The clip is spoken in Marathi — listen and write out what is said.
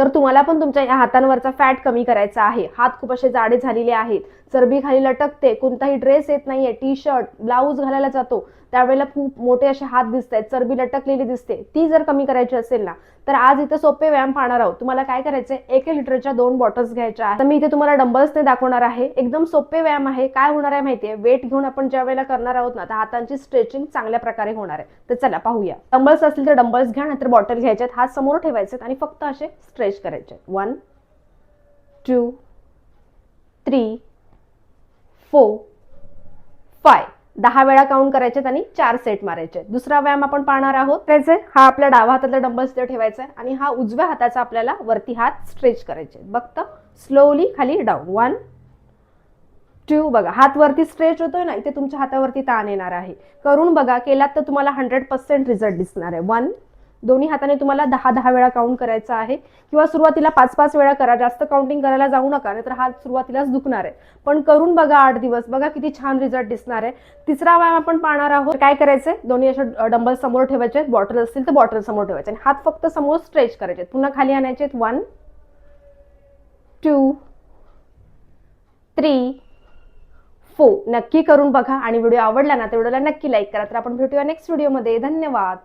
तर तुम्हाला पण तुमच्या या हातांवरचा फॅट कमी करायचा आहे. हात खूप असे जाडे झालेले आहेत. चरबी खाली लटकते कोणताही ड्रेस येत नाहीये टी शर्ट ब्लाऊज घालायला जातो. त्यावेळेला खूप मोठे असे हात दिसत आहेत चरबी लटकलेली दिसते. ती जर कमी करायची असेल ना तर आज इथे सोपे व्यायाम पाहणार आहोत. तुम्हाला काय करायचंय? एक लिटरच्या दोन बॉटल्स घ्यायच्या आहेत. मी इथे तुम्हाला डंबल्सने दाखवणार आहे. एकदम सोपे व्यायाम आहे. काय होणार आहे माहितीये? वेट घेऊन आपण ज्या वेळेला करणार आहोत ना तर हातांची स्ट्रेचिंग चांगल्या प्रकारे होणार आहे. तर चला पाहूया. डंबल्स असतील तर डंबल्स घ्या नाहीतर बॉटल घ्यायचे आहेत हात समोर ठेवायचे आणि फक्त असे स्ट्रेच करायचे one two three four five दहा वेळा काउंट करायचे आणि चार सेट मारायचे दुसरा व्यायाम आपण पाहणार आहोत. त्याचे? हा आपल्या डावा हातातला डंबल्स तिथे ठेवायचा आहे आणि हा उजव्या हाताचा आपल्याला वरती हात स्ट्रेच करायचे बघता स्लोली खाली डाऊन वन टू बघा. हात वरती स्ट्रेच होतोय ना इथे तुमच्या हातावरती ताण येणार आहे. करून बघा केलात तर तुम्हाला हंड्रेड पर्सेंट रिझल्ट दिसणार आहे. वन दोन्ही हाताने तुम्हाला दहा दहा वेळा काउंट करायचा आहे. किंवा सुरुवातीला पाच पाच वेळा करा. जास्त काउंटिंग करायला जाऊ नका नाहीतर हात सुरुवातीलाच दुखणार आहे. पण करून बघा आठ दिवस. बघा किती छान रिझल्ट दिसणार आहे. तिसरा व्यायाम आपण पाहणार आहोत. काय करायचंय? दोन्ही असे डंबल समोर ठेवायचे. बॉटल असतील तर बॉटल समोर ठेवायचे. आणि हात फक्त समोर स्ट्रेच करायचे. पुन्हा खाली आणायचे वन टू थ्री फोर नक्की करून बघा. आणि व्हिडिओ आवडला ना तर व्हिडिओला नक्की लाईक करा. तर आपण भेटूया नेक्स्ट व्हिडिओमध्ये धन्यवाद.